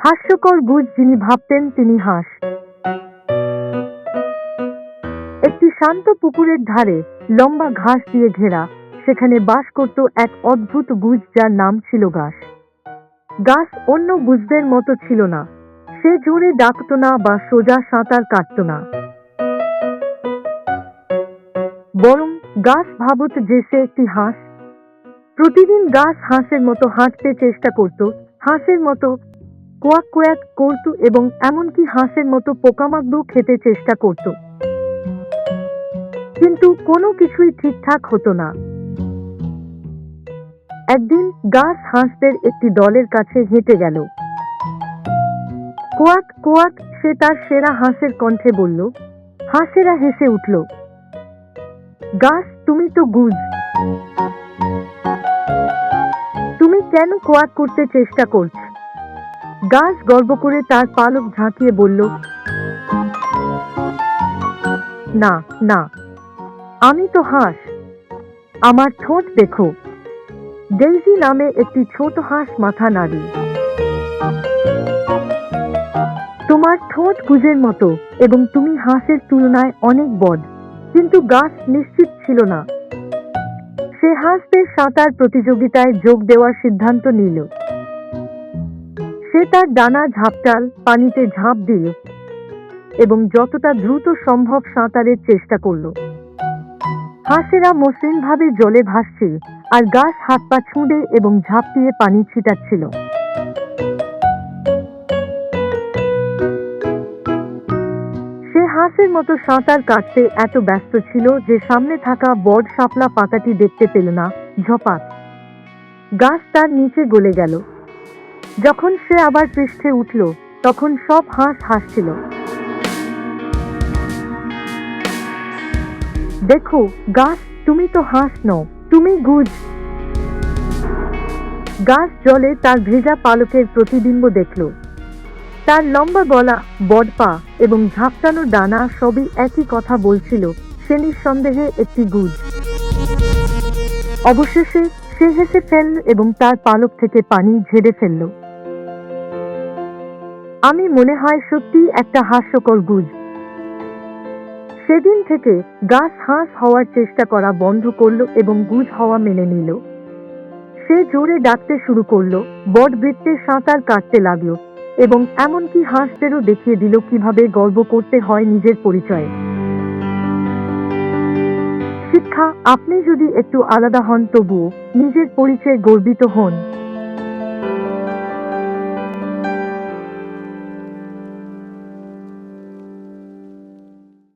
হাস্যকর গুজ যিনি ভাবতেন তিনি হাঁস। একটি শান্ত পুকুরের ধারে লম্বা ঘাস দিয়ে ঘেরা, সেখানে বাস করত এক অদ্ভুত গুজ যার নাম ছিল গাছ গাছ অন্য গুজদের মতো ছিল না। সে জোরে ডাকত না বা সোজা সাঁতার কাটত না। বরং গাছ ভাবত যে সে একটি হাঁস। প্রতিদিন গাছ হাঁসের মতো হাঁটতে চেষ্টা করত। হাঁসের মতো কোয়াক কোয়াক করত এবং এমনকি হাঁসের মতো পোকামাকড়ও খেতে চেষ্টা করত। কিন্তু কোনো কিছুই ঠিকঠাক হতো না। একদিন গাছ হাঁসদের একটি দলের কাছে হেঁটে গেল। কোয়াক কোয়াক সে তার সেরা হাঁসের কণ্ঠে বলল, হাঁসেরা হেসে উঠল, গাছ, তুমি তো গুজ। তুমি কেন কোয়াক করতে চেষ্টা করছ? গাছ গর্ব করে তার পালক ঝাঁকিয়ে বলল, না না, আমি তো হাঁস। আমার ঠোঁট দেখো। ডেইজি নামে একটি ছোট হাঁস মাথা নাড়ি। তোমার ঠোঁট গুজের মতো এবং তুমি হাঁসের তুলনায় অনেক বড়। কিন্তু গাছ নিশ্চিত ছিল না। সে হাঁসদের সাঁতার প্রতিযোগিতায় যোগ দেওয়ার সিদ্ধান্ত নিল। সে তার ডানা ঝাপটাল, পানিতে ঝাঁপ দিল এবং যতটা দ্রুত সম্ভব সাঁতারের চেষ্টা করল। হাঁসেরা মসৃণভাবে জলে ভাসছিল আর গাছ হাত পা ছুঁড়ে এবং ঝাঁপ দিয়ে পানি ছিটাচ্ছিল। সে হাঁসের মতো সাঁতার কাটতে এত ব্যস্ত ছিল যে সামনে থাকা বড শাপলা পাতাটি দেখতে পেল না ঝপাত গাছ তার নিচে গলে গেল। যখন সে আবার পৃষ্ঠে উঠল, তখন সব হাঁস হাসছিল। দেখো, গাছ, তুমি তো হাঁস নও, তুমি গুজ। গাছ জলে তার ভেজা পালকের প্রতিবিম্ব দেখল। তার লম্বা গলা বড় পা এবং ঝাপটানো ডানা সবই একই কথা বলছিল, সে নিঃসন্দেহে একটি গুজ। অবশেষে সে হেসে ফেলল এবং তার পালক থেকে পানি ঝেড়ে ফেলল। আমি মনে হয় সত্যি একটা হাস্যকর গুজ। সেদিন থেকে গাছ হাঁস হওয়ার চেষ্টা করা বন্ধ করল এবং গুজ হওয়া মেনে নিল। সে জোরে ডাকতে শুরু করল, বট বৃত্তে সাঁতার কাটতে লাগল এবং এমনকি হাঁসদেরও দেখিয়ে দিল কীভাবে গর্ব করতে হয় নিজের পরিচয়ে। শিক্ষা, আপনি যদি একটু আলাদা হন তবুও নিজের পরিচয়ে গর্বিত হন।